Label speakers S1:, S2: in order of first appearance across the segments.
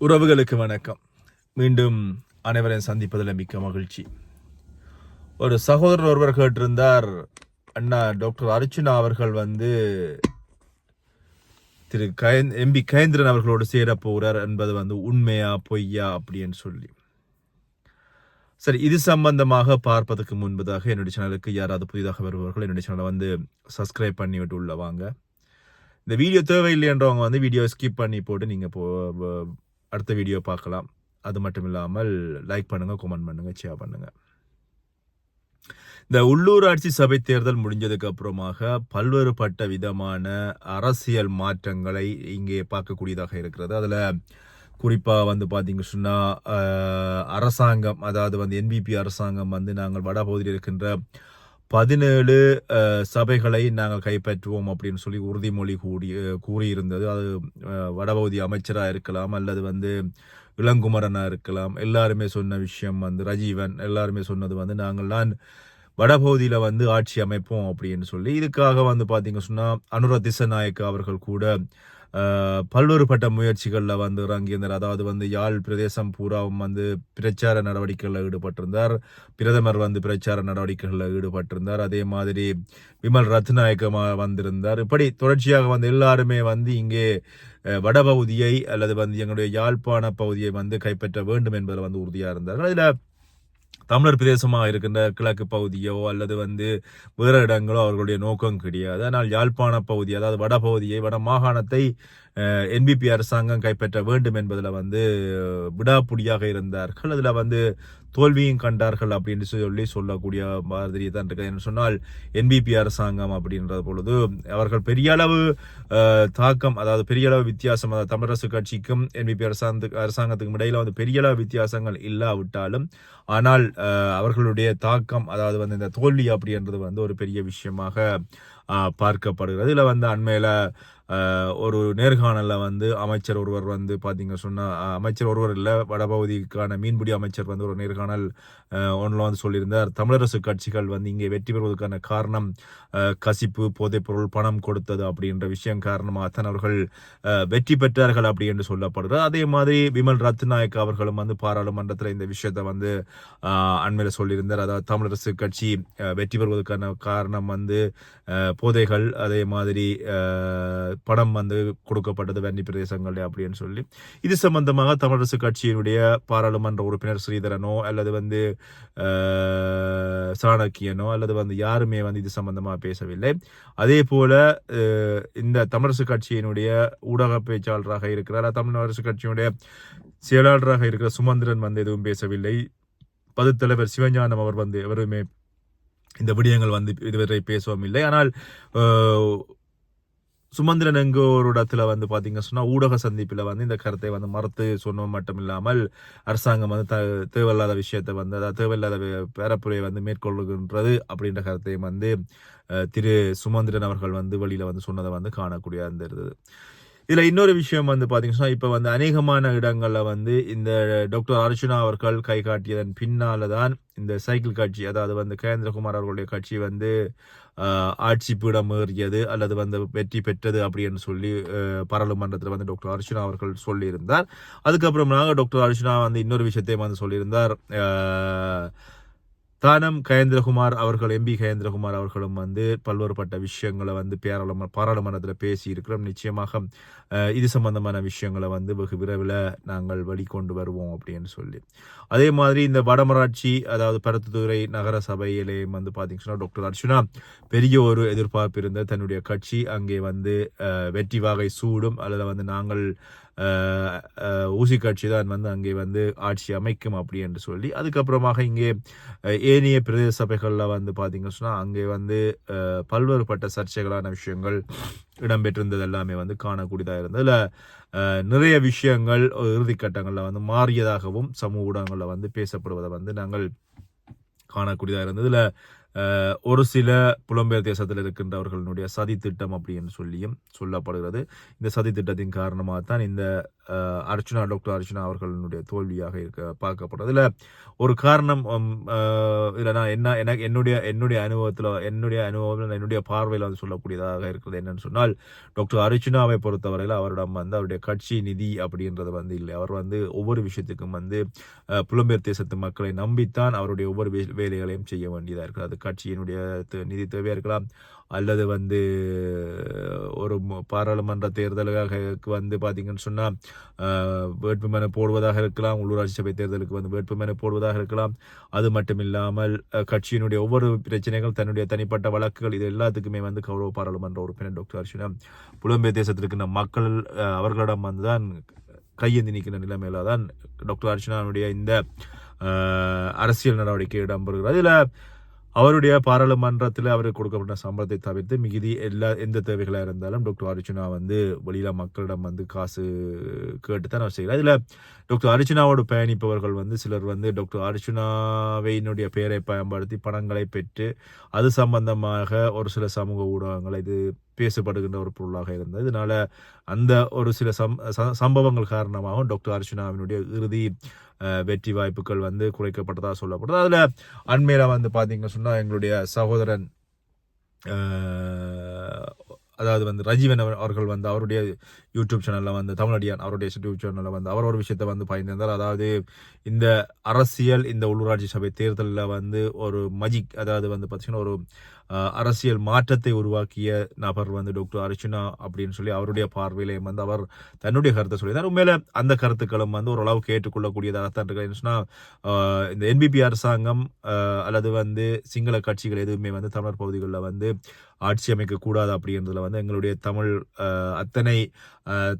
S1: உறவுகளுக்கு வணக்கம். மீண்டும் அனைவரையும் சந்திப்பதில் மிக்க மகிழ்ச்சி. ஒரு சகோதரர் ஒருவர் கேட்டிருந்தார். அண்ணா டாக்டர் அர்ச்சுனா அவர்கள் வந்து திரு கயன் எம்பி கயந்திரன் அவர்களோடு சேர போகிறார் என்பது வந்து உண்மையா பொய்யா அப்படின்னு சொல்லி. சரி இது சம்பந்தமாக பார்ப்பதற்கு முன்பதாக என்னுடைய சேனலுக்கு யாராவது புதிதாக வருபவர்கள் என்னுடைய சேனலை வந்து சப்ஸ்கிரைப் பண்ணி விட்டு உள்ள வாங்க. இந்த வீடியோ தேவையில்லைன்றவங்க வந்து வீடியோ ஸ்கிப் பண்ணி போட்டு நீங்கள் போ அடுத்த வீடியோ பார்க்கலாம். அது மட்டும் இல்லாமல் லைக் பண்ணுங்கள் கமெண்ட் பண்ணுங்கள் ஷேர் பண்ணுங்கள் இந்த உள்ளூராட்சி சபை தேர்தல் முடிஞ்சதுக்கு அப்புறமாக பல்வேறுபட்ட விதமான அரசியல் மாற்றங்களை இங்கே பார்க்கக்கூடியதாக இருக்கிறது. அதில் குறிப்பாக வந்து பார்த்தீங்க சொன்னால் அரசாங்கம் அதாவது வந்து என்பிபி அரசாங்கம் வந்து நாங்கள் வடபகுதியில் இருக்கின்ற பதினேழு சபைகளை நாங்கள் கைப்பற்றுவோம் அப்படின்னு சொல்லி உறுதிமொழி கூடி கூறியிருந்தது. அது வடபகுதி அமைச்சராக இருக்கலாம் அல்லது வந்து இளங்குமரனாக இருக்கலாம். எல்லாருமே சொன்ன விஷயம் வந்து ரஜீவன் எல்லாருமே சொன்னது வந்து நாங்கள்லாம் வடபகுதியில் வந்து ஆட்சி அமைப்போம் அப்படின்னு சொல்லி இதுக்காக வந்து பார்த்தீங்க சொன்னால் அனுர திசநாயக்க அவர்கள் கூட பல்வேறுபட்ட முயற்சிகளில் வந்து இறங்கியிருந்தார். அதாவது வந்து யாழ் பிரதேசம் பூராவும் வந்து பிரச்சார நடவடிக்கைகளில் ஈடுபட்டிருந்தார். பிரதமர் வந்து பிரச்சார நடவடிக்கைகளில் ஈடுபட்டிருந்தார். அதே மாதிரி விமல் ரத்நாயக்கமாக வந்திருந்தார். இப்படி தொடர்ச்சியாக வந்து எல்லாருமே வந்து இங்கே வடபகுதியை அல்லது வந்து எங்களுடைய யாழ்ப்பாண பகுதியை வந்து கைப்பற்ற வேண்டும் என்பதில் வந்து உறுதியாக இருந்தார் அதில் தமிழர் பிரதேசமாக இருக்கின்ற கிழக்கு பகுதியோ அல்லது வந்து வேறு இடங்களோ அவர்களுடைய நோக்கம் கிடையாது. ஆனால் யாழ்ப்பாண பகுதி அதாவது வட பகுதியை வட மாகாணத்தை என்பிபி அரசாங்கம் கைப்பற்ற வேண்டும் என்பதில் வந்து விடாப்புடியாக இருந்தார்கள். அதில் வந்து தோல்வியும் கண்டார்கள் அப்படின்னு சொல்லி சொல்லக்கூடிய மாதிரி தான் இருக்குது என்று சொன்னால் என்பிபி அரசாங்கம் அப்படின்ற பொழுது அவர்கள் பெரிய அளவு தாக்கம் அதாவது பெரிய அளவு வித்தியாசம் அதாவது தமிழரசு கட்சிக்கும் என்பிபி அரசாங்கத்துக்கு அரசாங்கத்துக்கும் இடையில வந்து பெரிய அளவு வித்தியாசங்கள் இல்லாவிட்டாலும் ஆனால் அவர்களுடைய தாக்கம் அதாவது வந்து இந்த தோல்வி அப்படின்றது வந்து ஒரு பெரிய விஷயமாக பார்க்கப்படுகிறது. இதில் வந்து அண்மையில் ஒரு நேர்காணலில் வந்து அமைச்சர் ஒருவர் வந்து பார்த்தீங்க சொன்னால் அமைச்சர் ஒருவர் இல்லை வடபகுதிக்கான மீன்பிடி அமைச்சர் வந்து ஒரு நேர்காணல் ஒன்றில் வந்து சொல்லியிருந்தார். தமிழரசு கட்சிகள் வந்து இங்கே வெற்றி பெறுவதற்கான காரணம் கசிப்பு போதைப்பொருள் பணம் கொடுத்தது அப்படின்ற விஷயம் காரணமாக தான் அவர்கள் வெற்றி பெற்றார்கள் அப்படி என்று சொல்லப்படுகிறது அதே மாதிரி விமல் ரத்நாயக் அவர்களும் வந்து பாராளுமன்றத்தில் இந்த விஷயத்தை வந்து அண்மையில் சொல்லியிருந்தார். அதாவது தமிழரசு கட்சி வெற்றி பெறுவதற்கான காரணம் வந்து போதைகள் அதே மாதிரி பணம் வந்து கொடுக்கப்பட்டது வன்னி பிரதேசங்கள் அப்படின்னு சொல்லி. இது சம்பந்தமாக தமிழரசு கட்சியினுடைய பாராளுமன்ற உறுப்பினர் ஸ்ரீதரனோ அல்லது வந்து சாணக்கியனோ அல்லது வந்து யாருமே வந்து இது சம்பந்தமாக பேசவில்லை. அதே போல இந்த தமிழரசு கட்சியினுடைய ஊடக பேச்சாளராக இருக்கிறார். தமிழரசு கட்சியினுடைய செயலாளராக இருக்கிற சுமந்திரன் வந்து எதுவும் பேசவில்லை. பதுத்தலைவர் சிவஞானம் அவர் வந்து எவருமே இந்த விடயங்கள் வந்து இதுவரை பேசவும் இல்லை. ஆனால் சுமந்திரன் எங்க ஒரு இடத்துல வந்து பாத்தீங்க சொன்னால் ஊடக சந்திப்பில் வந்து இந்த கருத்தை வந்து மறுத்து சொன்னோம் மட்டும் இல்லாமல் அரசாங்கம் வந்து த தேவையில்லாத விஷயத்தை வந்து அதாவது தேவையில்லாத பேரப்புரையை வந்து மேற்கொள்ளுகின்றது அப்படின்ற கருத்தையும் வந்து திரு சுமந்திரன் அவர்கள் வந்து வழியில் வந்து சொன்னதை வந்து காணக்கூடிய இருந்தது. இதில் இன்னொரு விஷயம் வந்து பார்த்தீங்கன்னா இப்போ வந்து அநேகமான இடங்களில் வந்து இந்த டாக்டர் அர்ஜுனா அவர்கள் கை காட்டியதன் பின்னால் தான் இந்த சைக்கிள் கட்சி அதாவது வந்து கேந்திரகுமார் அவர்களுடைய கட்சி வந்து ஆட்சி பீடம் ஏறியது அல்லது வந்து வெற்றி பெற்றது அப்படின்னு சொல்லி பாராளுமன்றத்தில் வந்து டாக்டர் அர்ச்சனா அவர்கள் சொல்லியிருந்தார். அதுக்கப்புறமாக டாக்டர் அர்ச்சனா வந்து இன்னொரு விஷயத்தையும் வந்து சொல்லியிருந்தார். தானம் கயேந்திரகுமார் அவர்கள் எம்பி கயேந்திரகுமார் அவர்களும் வந்து பல்வேறுபட்ட விஷயங்களை வந்து பேராளும பாராளுமன்றத்தில் பேசி இருக்கிறோம் நிச்சயமாக இது சம்பந்தமான விஷயங்களை வந்து வெகு விரைவில் நாங்கள் வெளிக்கொண்டு வருவோம் அப்படின்னு சொல்லி. அதே மாதிரி இந்த வடமராட்சி அதாவது பருத்துத்துறை நகர சபையிலேயும் வந்து பார்த்தீங்கன்னா டாக்டர் அர்ச்சுனா பெரிய ஒரு எதிர்பார்ப்பு இருந்த தன்னுடைய கட்சி அங்கே வந்து வெற்றி வாகை சூடும் அல்லது வந்து நாங்கள் ஊசி கட்சி தான் வந்து அங்கே வந்து ஆட்சி அமைக்கும் அப்படி என்று சொல்லி அதுக்கப்புறமாக இங்கே ஏனைய பிரதேச சபைகளில் வந்து பார்த்தீங்க சொன்னால் அங்கே வந்து பல்வேறுபட்ட சர்ச்சைகளான விஷயங்கள் இடம்பெற்றிருந்தது எல்லாமே வந்து காணக்கூடியதாக இருந்தது இல்லை நிறைய விஷயங்கள் இறுதிக்கட்டங்களில் வந்து மாறியதாகவும் சமூக ஊடகங்களில் வந்து பேசப்படுவதை வந்து நாங்கள் காணக்கூடியதாக இருந்தது இதில் ஒரு சில புலம்பெயர் தேசத்தில் இருக்கின்றவர்களுடைய சதி திட்டம் அப்படின்னு சொல்லியும் சொல்லப்படுகிறது. இந்த சதி திட்டத்தின் காரணமாக தான் இந்த அர்ச்சுனா டாக்டர் அர்ச்சுனா அவர்களுடைய தோல்வியாக இருக்க பார்க்கப்படும் இதுல ஒரு காரணம் இதில் நான் என்ன எனக்கு என்னுடைய என்னுடைய அனுபவத்தில் என்னுடைய அனுபவம் என்னுடைய பார்வையில் வந்து சொல்லக்கூடியதாக இருக்கிறது என்னன்னு சொன்னால் டாக்டர் அர்ச்சனாவை பொறுத்தவரையில் அவரிடம் வந்து அவருடைய கட்சி நிதி அப்படின்றது வந்து இல்லை. அவர் வந்து ஒவ்வொரு விஷயத்துக்கும் வந்து புலம்பெயர் தேசத்து மக்களை நம்பித்தான் அவருடைய ஒவ்வொரு வே- வேலைகளையும் செய்ய வேண்டியதாக இருக்குது அது கட்சியினுடைய நிதி தேவையாக இருக்கலாம். அல்லது வந்து ஒரு பாராளுமன்ற தேர்தலுக்காக வந்து பார்த்தீங்கன்னு சொன்னால் வேட்புமனு போடுவதாக இருக்கலாம் உள்ளூராட்சி சபை தேர்தலுக்கு வந்து வேட்புமனு போடுவதாக இருக்கலாம். அது மட்டும் இல்லாமல் கட்சியினுடைய ஒவ்வொரு பிரச்சனைகள் தன்னுடைய தனிப்பட்ட வழக்குகள் இது எல்லாத்துக்குமே வந்து கௌரவ பாராளுமன்ற உறுப்பினர் டாக்டர் அர்ஷனா புலம்பெயர் தேசத்தில் இருக்கின்ற மக்கள் அவர்களிடம் வந்து தான் கையேந்தி நிற்கிற நிலைமையில தான் டாக்டர் அர்ச்சனாவுடைய இந்த அரசியல் நடவடிக்கை இடம்பெறுகிறது. அதில் அவருடைய பாராளுமன்றத்தில் அவருக்கு கொடுக்கப்பட்ட சம்பளத்தை தவிர்த்து மிகுதி எல்லா எந்த தேவைகளாக இருந்தாலும் டாக்டர் அர்ஜுனா வந்து வெளியில் மக்களிடம் வந்து காசு கேட்டு தான் அவர் செய்கிறார். இதில் டாக்டர் அர்ஜுனாவோடு பயணிப்பவர்கள் வந்து சிலர் வந்து டாக்டர் அர்ஜுனாவையினுடைய பெயரை பயன்படுத்தி பணங்களை பெற்று அது சம்பந்தமாக ஒரு சில சமூக ஊடகங்கள் இது பேசப்படுகின்ற ஒரு பொருளாக இருந்தது. இதனால் அந்த ஒரு சில சம் ச- சம்பவங்கள் காரணமாகவும் டாக்டர் அர்ச்சனாவினுடைய இறுதி வெற்றி வாய்ப்புகள் வந்து குறைக்கப்பட்டதாக சொல்லப்படுது. அதில் அண்மையில் வந்து பார்த்தீங்கன்னு சொன்னால் எங்களுடைய சகோதரன் அதாவது வந்து ரஜீவன் அவர்கள் வந்து அவருடைய யூடியூப் சேனலில் வந்து தமிழடியான் அவருடைய யூடியூப் சேனலில் வந்து அவர் ஒரு விஷயத்தை வந்து பயந்திருந்தார் அதாவது இந்த அரசியல் இந்த உள்ளூராட்சி சபை தேர்தலில் வந்து ஒரு மஜிக் அதாவது வந்து பார்த்தீங்கன்னா ஒரு அரசியல் மாற்றத்தை உருவாக்கிய நபர் வந்து டாக்டர் அர்ச்சுனா அப்படின்னு சொல்லி அவருடைய பார்வையிலையும் வந்து அவர் தன்னுடைய கருத்தை சொல்லியிருந்தார். உண்மையில அந்த கருத்துக்களும் வந்து ஓரளவு ஏற்றுக்கொள்ளக்கூடியதாகத்தான் இருக்கு என்ன இந்த என்பிபி அரசாங்கம் அல்லது வந்து சிங்கள கட்சிகள் எதுவுமே வந்து தமிழர் பகுதிகளில் வந்து ஆட்சி அமைக்க கூடாது அப்படின்றதுல வந்து எங்களுடைய தமிழ் அத்தனை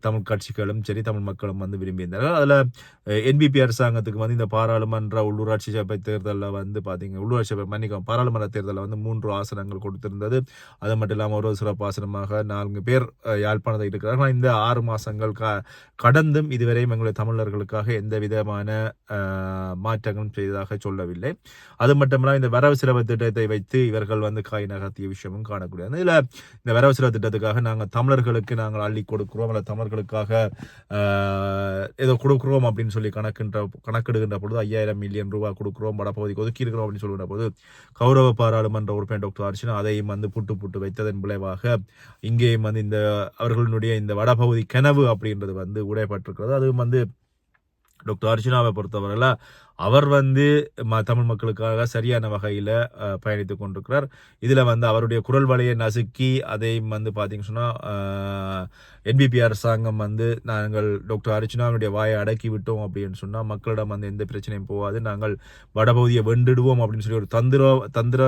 S1: தமிழ் கட்சிகளும் சரி தமிழ் மக்களும் வந்து விரும்பியிருந்தார்கள். அதில் என்பிபி அரசாங்கத்துக்கு வந்து இந்த பாராளுமன்ற உள்ளூராட்சி சபை தேர்தலில் வந்து பார்த்தீங்க உள்ளூராட்சி சபை மன்னிக்கும் பாராளுமன்ற தேர்தலில் வந்து மூன்று ஆசனங்கள் கொடுத்திருந்தது. அது மட்டும் இல்லாமல் ஒரு சிறப்பு ஆசனமாக நான்கு பேர் யாழ்ப்பாணத்தை இருக்கிறார்கள். இந்த ஆறு மாதங்கள் க கடந்தும் இதுவரையும் எங்களுடைய தமிழர்களுக்காக எந்த விதமான மாற்றங்களும் செய்ததாக சொல்லவில்லை. அது மட்டுமல்ல இந்த வரவு செலவு திட்டத்தை வைத்து இவர்கள் வந்து காய் நகர்த்திய விஷயமும் காணக்கூடியது. இதில் இந்த வரவு செலவு திட்டத்துக்காக நாங்கள் தமிழர்களுக்கு நாங்கள் அள்ளி கொடுக்குறோம். அல்லது தமிழர்களுக்காக ஏதோ கொடுக்குறோம் அப்படின்னு சொல்லி கணக்குன்ற கணக்கெடுகின்ற பொழுது ஐயாயிரம் மில்லியன் ரூபாய் கொடுக்குறோம். வடப்பகுதிக்கு ஒதுக்கி இருக்கிறோம் அப்படின்னு சொல்லுகின்ற போது கௌரவ பாராளுமன்ற உறுப்பினர் டாக்டர் அர்ச்சனா அதையும் வந்து புட்டு புட்டு வைத்ததன் விளைவாக இங்கேயும் வந்து இந்த அவர்களுடைய இந்த வடபகுதி கனவு அப்படின்றது வந்து உடையப்பட்டிருக்கிறது. அதுவும் வந்து டாக்டர் அர்ச்சனாவை பொறுத்தவரையில் அவர் வந்து ம தமிழ் மக்களுக்காக சரியான வகையில் பயணித்து கொண்டிருக்கிறார். இதில் வந்து அவருடைய குரல் வலையை நசுக்கி அதையும் வந்து பார்த்தீங்கன்னு சொன்னால் என்பிபி அரசாங்கம் வந்து நாங்கள் டாக்டர் அர்ச்சனாவுடைய வாயை அடக்கி விட்டோம் அப்படின்னு சொன்னால் மக்களிடம் வந்து எந்த பிரச்சனையும் போகாது நாங்கள் வடபகுதியை வென்றுடுவோம் அப்படின்னு சொல்லி ஒரு தந்திர தந்திர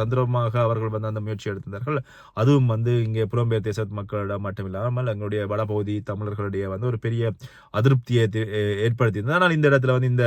S1: தந்திரமாக அவர்கள் வந்து அந்த முயற்சி எடுத்திருந்தார்கள். அதுவும் வந்து இங்கே புலம்பெயர் தேச மக்களிடம் மட்டுமில்லாமல் எங்களுடைய வடபகுதி தமிழர்களுடைய வந்து ஒரு பெரிய அதிருப்தியை ஏற்படுத்தியிருந்தது. ஆனால் இந்த இடத்துல வந்து இந்த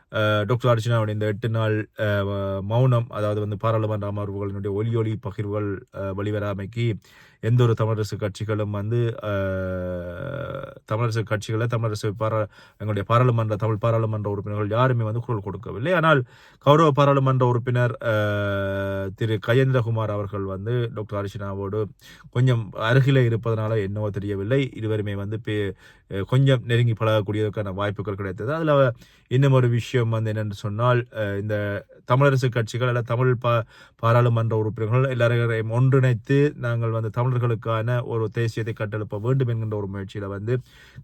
S1: டாக்டர் அர்ச்சனாவுடைய இந்த எட்டு நாள் மௌனம் அதாவது வந்து பாராளுமன்ற அமர்வுகளினுடைய ஒலி ஒலி பகிர்வுகள் அஹ், வெளிவராமைக்கு எந்த ஒரு தமிழரசு கட்சிகளும் வந்து தமிழரசு கட்சிகளை தமிழரசு பாரா எங்களுடைய பாராளுமன்ற தமிழ் பாராளுமன்ற உறுப்பினர்கள் யாருமே வந்து குரல் கொடுக்கவில்லை. ஆனால் கௌரவ பாராளுமன்ற உறுப்பினர் திரு கயேந்திரகுமார் அவர்கள் வந்து டாக்டர் அர்ச்சனாவோடு கொஞ்சம் அருகிலே இருப்பதனால என்னவோ தெரியவில்லை. இருவருமே வந்து பே- கொஞ்சம் நெருங்கி பழகக்கூடியதற்கான வாய்ப்புகள் கிடைத்தது. அதில் இன்னும் ஒரு விஷயம் வந்து என்னென்னு சொன்னால் இந்த தமிழரசு கட்சிகள் அல்ல தமிழ் பா பாராளுமன்ற உறுப்பினர்கள் எல்லாரையும் ஒன்றிணைத்து நாங்கள் வந்து தமிழர்களுக்கான ஒரு தேசியத்தை கட்டெழுப்ப வேண்டும் என்கின்ற ஒரு முயற்சியில் வந்து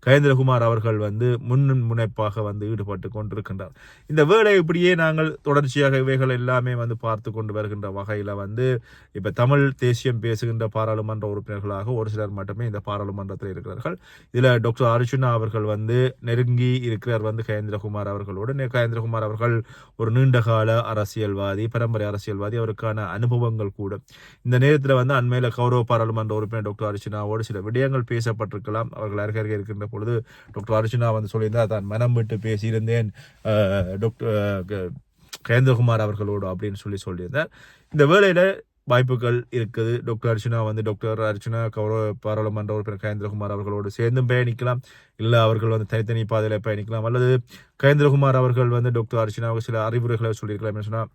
S1: கயேந்திரகுமார் அவர்கள் வந்து முன் முனைப்பாக வந்து ஈடுபட்டு கொண்டிருக்கின்றார். இந்த வேலை இப்படியே நாங்கள் தொடர்ச்சியாக இவைகள் எல்லாமே வந்து பார்த்து கொண்டு வருகின்ற வகையில் வந்து இப்போ தமிழ் தேசியம் பேசுகின்ற பாராளுமன்ற உறுப்பினர்களாக ஒரு சிலர் மட்டுமே இந்த பாராளுமன்றத்தில் இருக்கிறார்கள். இதில் டாக்டர் அர்ஜுனா அவர்கள் வந்து நெருங்கி இருக்கிறார் வந்து கயேந்திரகுமார் அவர்களோடு. கயேந்திரகுமார் அவர்கள் ஒரு நீண்ட கால அரசியல்வாதி பரம்பரை அரசியல்வாதி அவருக்கான அனுபவங்கள் கூட இந்த நேரத்தில் வந்து அண்மையில் கௌரவ பாராளுமன்ற உறுப்பினர் டாக்டர் அர்ச்சனாவோடு சில விடயங்கள் பேசப்பட்டிருக்கலாம். அவர்கள் அருகருகே இருக்கின்ற பொழுது டாக்டர் அர்ச்சனா வந்து சொல்லியிருந்தால் தான் மனம் விட்டு பேசியிருந்தேன் டாக்டர் கேந்திரகுமார் க- அவர்களோடு அப்படின்னு சொல்லி சொல்லியிருந்தார். இந்த வேளையில வாய்ப்புகள் இருக்குது. டாக்டர் அர்ச்சனா வந்து டாக்டர் அர்ச்சனா கௌரவ பாராளுமன்ற உறுப்பினர் கயேந்திரகுமார் அவர்களோடு சேர்ந்தும் பயணிக்கலாம். இல்லை அவர்கள் வந்து தனித்தனி பாதையில் பயணிக்கலாம். அல்லது கயேந்திரகுமார் அவர்கள் வந்து டாக்டர் அர்ச்சனாவுக்கு சில அறிவுரைகளை சொல்லியிருக்கலாம். என்ன சொன்னால்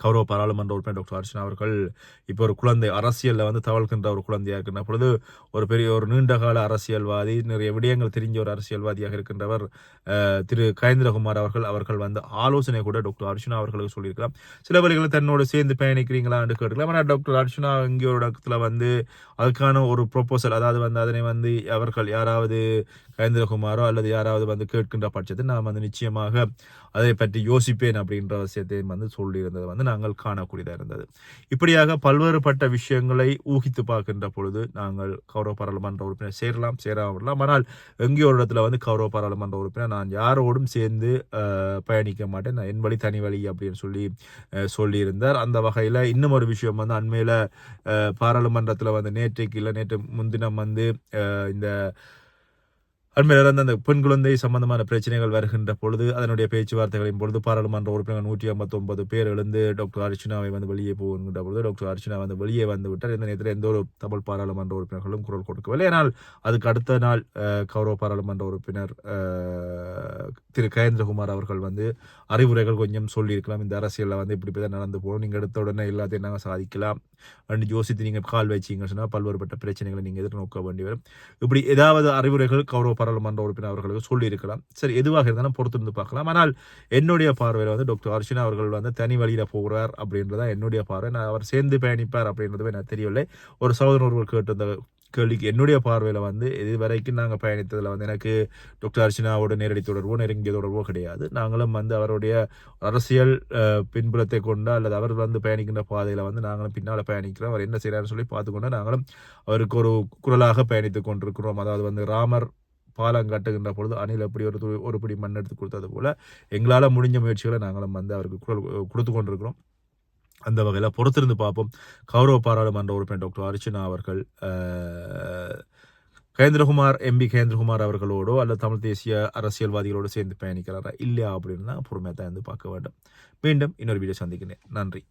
S1: கௌரவ பாராளுமன்ற உறுப்பினர் டாக்டர் அர்ச்சனா அவர்கள் இப்போ ஒரு குழந்தை அரசியலில் வந்து தவழ்கின்ற ஒரு குழந்தையாக இருக்கின்ற பொழுது ஒரு பெரிய ஒரு நீண்டகால அரசியல்வாதி நிறைய விடயங்கள் தெரிஞ்ச ஒரு அரசியல்வாதியாக இருக்கின்றவர் திரு கயேந்திரகுமார் அவர்கள் அவர்கள் வந்து ஆலோசனை கூட டாக்டர் அர்ச்சனா அவர்களுக்கு சொல்லியிருக்கலாம். சில வழிகளை தன்னோடு சேர்ந்து பயணிக்கிறீங்களான்னு கேட்டுக்கலாம் ஆனால் டாக்டர் அர்ச்சனா இங்கே ஒரு இடத்துல வந்து அதுக்கான ஒரு ப்ரொபோசல் அதாவது வந்து அதனை வந்து அவர்கள் யாராவது கயேந்திரகுமாரோ அல்லது யாராவது வந்து கேட்கின்ற பட்சத்தில் நான் வந்து நிச்சயமாக அதை பற்றி யோசிப்பேன் அப்படின்ற விஷயத்தையும் வந்து சொல்லியிருந்தது வந்து நாங்கள் காணக்கூடியதாக இருந்தது. இப்படியாக பல்வேறுபட்ட விஷயங்களை ஊகித்து பார்க்கின்ற பொழுது நாங்கள் கௌரவ பாராளுமன்ற உறுப்பினர் சேரலாம் சேராமல் விடலாம். ஆனால் எங்கேயோ ஒரு இடத்துல வந்து கௌரவ பாராளுமன்ற உறுப்பினர் நான் யாரோடும் சேர்ந்து பயணிக்க மாட்டேன். நான் என் வழி தனி வழி அப்படின்னு சொல்லி சொல்லியிருந்தார். அந்த வகையில் இன்னும் ஒரு விஷயம் வந்து அண்மையில் பாராளுமன்றத்தில் வந்து நேற்றைக்கு இல்லை நேற்று முன்தினம் வந்து இந்த அண்மையில் அந்த பெண் குழந்தை சம்பந்தமான பிரச்சனைகள் வருகின்ற பொழுது அதனுடைய பேச்சுவார்த்தைகளின் பொழுது பாராளுமன்ற உறுப்பினர் நூற்றி ஐம்பத்தொன்பது பேர் எழுந்து டாக்டர் அர்ச்சனாவை வந்து வெளியே போகின்ற பொழுது டாக்டர் அர்ச்சனா வந்து வெளியே வந்து விட்டார். இந்த நேரத்தில் எந்த ஒரு தமிழ் பாராளுமன்ற உறுப்பினர்களும் குரல் கொடுக்கவில்லை. ஆனால் அதுக்கு அடுத்த நாள் கௌரவ பாராளுமன்ற உறுப்பினர் திரு கயேந்திரகுமார் அவர்கள் வந்து அறிவுரைகள் கொஞ்சம் சொல்லியிருக்கலாம். இந்த அரசியலில் வந்து இப்படி இப்படி தான் நடந்து போகணும். நீங்கள் எடுத்த உடனே எல்லாத்தையும் நாங்கள் சாதிக்கலாம். அப்படின்னு யோசித்து நீங்கள் கால் வச்சிங்கன்னு சொன்னால் பல்வேறுபட்ட பிரச்சனைகளை நீங்கள் எதிர்நோக்க வேண்டி வரும். இப்படி ஏதாவது அறிவுரைகள் கௌரவ பாராளுமன்ற உறுப்பினர் அவர்களுக்கு சொல்லியிருக்கலாம். சரி எதுவாக இருந்தாலும் பொறுத்திருந்து பார்க்கலாம். ஆனால் என்னுடைய பார்வையில் வந்து டாக்டர் அர்ச்சனா அவர்கள் வந்து தனி வழியில் போகிறார் அப்படின்றதான் என்னுடைய பார்வை. நான் அவர் சேர்ந்து பயணிப்பார் அப்படின்றதுமே எனக்கு தெரியவில்லை. ஒரு சகோதரர்கள் கேட்டிருந்த கேள்விக்கு என்னுடைய பார்வையில் வந்து இது வரைக்கும் நாங்கள் பயணித்ததில் வந்து எனக்கு டாக்டர் அர்ச்சனாவோட நேரடி தொடர்போ நெருங்கிய தொடர்போ கிடையாது. நாங்களும் வந்து அவருடைய அரசியல் பின்புலத்தை கொண்டு அல்லது அவர் வந்து பயணிக்கின்ற பாதையில் வந்து நாங்களும் பின்னால் பயணிக்கிறோம். அவர் என்ன செய்கிறாருன்னு சொல்லி பார்த்துக்கொண்டு நாங்களும் அவருக்கு ஒரு குரலாக பயணித்து கொண்டிருக்கிறோம். அதாவது வந்து ராமர் பாலம் கட்டுகின்ற பொழுது அணில் எப்படி ஒரு ஒரு பிடி மண் எடுத்து கொடுத்தது போல் எங்களால் முடிஞ்ச முயற்சிகளை நாங்களும் வந்து அவருக்கு குரல் கொடுத்து கொண்டிருக்கிறோம். அந்த வகையில் பொறுத்திருந்து பார்ப்போம். கௌரவ பாராளுமன்ற உறுப்பினர் டாக்டர் அர்ச்சனா அவர்கள் கேந்திரகுமார் எம்பி கேந்திரகுமார் அவர்களோடோ அல்லது தமிழ் தேசிய அரசியல்வாதிகளோடு சேர்ந்து பயணிக்கிறாரா இல்லையா அப்படின்னு தான் பொறுமையாக தான் வந்து பார்க்க வேண்டும். மீண்டும் இன்னொரு வீடியோ சந்திக்கிறேன். நன்றி.